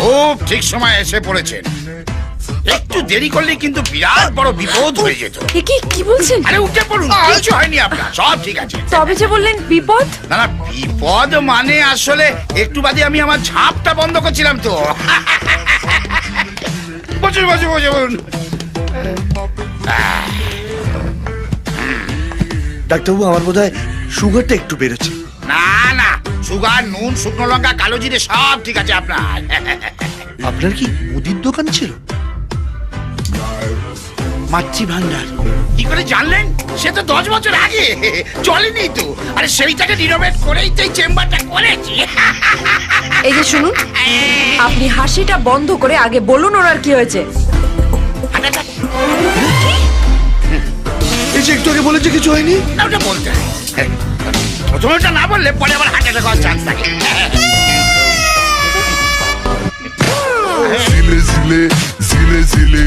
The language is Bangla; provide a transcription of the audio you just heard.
খুব ঠিক সময় এসে পড়েছেন একটু দেরি করলে কিন্তু বিরাট বড় বিপদ হয়ে যেত। কি কি বলছেন? আরে উঠে পড়ুন কিছু হয়নি আপনার সব ঠিক আছে। তবে যে বললেন বিপদ? না না বিপদ মানে আসলে একটু বাদে আমি আমার ঝাঁপটা বন্ধ করছিলাম তো। বসুন বসুন বসুন ডাক্তারবাবু আমার বোধ হয় সুগারটা একটু বেড়েছে। না না সুগার নুন শুকনো লঙ্কা কালো জিরে সব ঠিক আছে আপনার। আপনার কি মুদির দোকান ছিল? মাছি ভান্ডার কি করে জানলেন? সে তো দশ বছর আগে। চলেনি তো। আরে সেইটাকে রিনোভেট করেই তো এই চেম্বারটা করেছি। এই যে শুনুন আপনি হাসিটা বন্ধ করে আগে বলুন ওনার কি হয়েছে। কিছু হয়নি না ওটা বলতে হয়। প্রথমে ওটা না বললে পরে আবার হার্ট অ্যাটাক হওয়ার চান্স থাকে জিলে জিলে জিলে জিলে